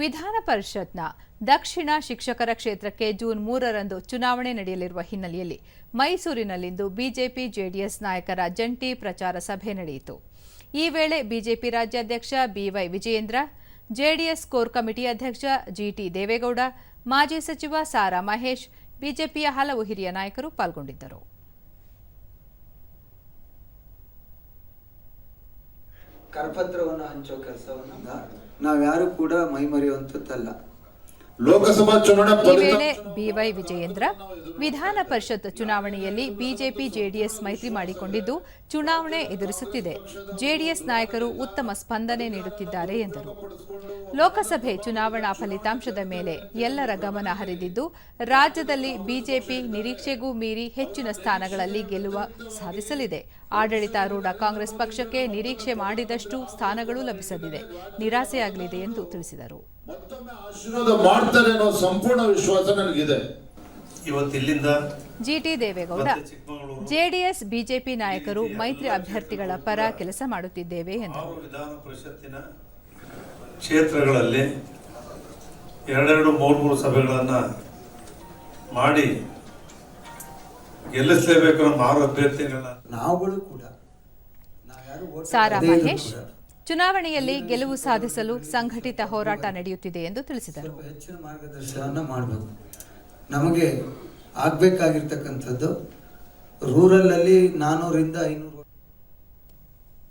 ವಿಧಾನ ಪರಿಷತ್ನ ದಕ್ಷಿಣ ಶಿಕ್ಷಕರ ಕ್ಷೇತ್ರಕ್ಕೆ ಜೂನ್ ಮೂರರಂದು ಚುನಾವಣೆ ನಡೆಯಲಿರುವ ಹಿನ್ನೆಲೆಯಲ್ಲಿ ಮೈಸೂರಿನಲ್ಲಿಂದು ಬಿಜೆಪಿ ಜೆಡಿಎಸ್ ನಾಯಕರ ಜಂಟಿ ಪ್ರಚಾರ ಸಭೆ ನಡೆಯಿತು. ಈ ವೇಳೆ ಬಿಜೆಪಿ ರಾಜ್ಯಾಧ್ಯಕ್ಷ B Y Vijayendra, JDS core committee ಅಧ್ಯಕ್ಷ ಜಿಟಿ ದೇವೇಗೌಡ, ಮಾಜಿ ಸಚಿವ ಸಾರಾ ಮಹೇಶ್, ಬಿಜೆಪಿಯ ಹಲವು ಹಿರಿಯ ನಾಯಕರು ಪಾಲ್ಗೊಂಡಿದ್ದರು. ಕರಪತ್ರವನ್ನು ಹಂಚೋ ಕೆಲಸವನ್ನು ನಾವ್ಯಾರು ಕೂಡ ಮೈ ಮರೆಯುವಂತದ್ದಲ್ಲ ಲೋಕಸಭಾ ಚುನಾವಣೆ ಬಿವೈ ವಿಜಯೇಂದ್ರ ವಿಧಾನ ಪರಿಷತ್ ಚುನಾವಣೆಯಲ್ಲಿ ಬಿಜೆಪಿ ಜೆಡಿಎಸ್ ಮೈತ್ರಿ ಮಾಡಿಕೊಂಡಿದ್ದು ಚುನಾವಣೆ ಎದುರಿಸುತ್ತಿದೆ. ಜೆಡಿಎಸ್ ನಾಯಕರು ಉತ್ತಮ ಸ್ಪಂದನೆ ನೀಡುತ್ತಿದ್ದಾರೆ ಎಂದರು. ಲೋಕಸಭೆ ಚುನಾವಣಾ ಫಲಿತಾಂಶದ ಮೇಲೆ ಎಲ್ಲರ ಗಮನ ಹರಿದಿದ್ದು, ರಾಜ್ಯದಲ್ಲಿ ಬಿಜೆಪಿ ನಿರೀಕ್ಷೆಗೂ ಮೀರಿ ಹೆಚ್ಚಿನ ಸ್ಥಾನಗಳಲ್ಲಿ ಗೆಲುವ ಸಾಧಿಸಲಿದೆ. ಆಡಳಿತಾರೂಢ ಕಾಂಗ್ರೆಸ್ ಪಕ್ಷಕ್ಕೆ ನಿರೀಕ್ಷೆ ಮಾಡಿದಷ್ಟು ಸ್ಥಾನಗಳು ಲಭಿಸಲಿದೆ. ನಿರಾಸೆಯಾಗಲಿದೆ ಎಂದು ತಿಳಿಸಿದರು. ಮತ್ತೊಮ್ಮೆ ಮಾಡ್ತಾರೆ ಅನ್ನೋ ಸಂಪೂರ್ಣ ವಿಶ್ವಾಸ ನನಗಿದೆ. ಜಿಟಿ ದೇವೇಗೌಡ ಜೆಡಿಎಸ್ ಬಿಜೆಪಿ ನಾಯಕರು ಮೈತ್ರಿ ಅಭ್ಯರ್ಥಿಗಳ ಪರ ಕೆಲಸ ಮಾಡುತ್ತಿದ್ದೇವೆ ಎಂದರು. ಆರು ವಿಧಾನ ಪರಿಷತ್ತಿನ ಕ್ಷೇತ್ರಗಳಲ್ಲಿ ಎರಡೆರಡು ಮೂರು ಮೂರು ಸಭೆಗಳನ್ನು ಮಾಡಿ ಗೆಲ್ಲಿಸಲೇಬೇಕು ನಮ್ಮ ಆರು ಅಭ್ಯರ್ಥಿಗಳನ್ನ. ನಾವುಗಳು ಕೂಡ ಸಾರಾ ಮಹೇಶ್ ಚುನಾವಣೆಯಲ್ಲಿ ಗೆಲುವು ಸಾಧಿಸಲು ಸಂಘಟಿತ ಹೋರಾಟ ನಡೆಯುತ್ತಿದೆ ಎಂದು ತಿಳಿಸಿದರು. ಹೆಚ್ಚಿನ ಮಾರ್ಗದರ್ಶನವನ್ನು ಮಾಡಬೇಕು ನಮಗೆ ಆಗಬೇಕಾಗಿರ್ತಕ್ಕಂಥದ್ದು ರೂರಲ್ಲಲ್ಲಿ ನಾನ್ನೂರಿಂದ ನಾನೂರಿಂದ ಐನೂರು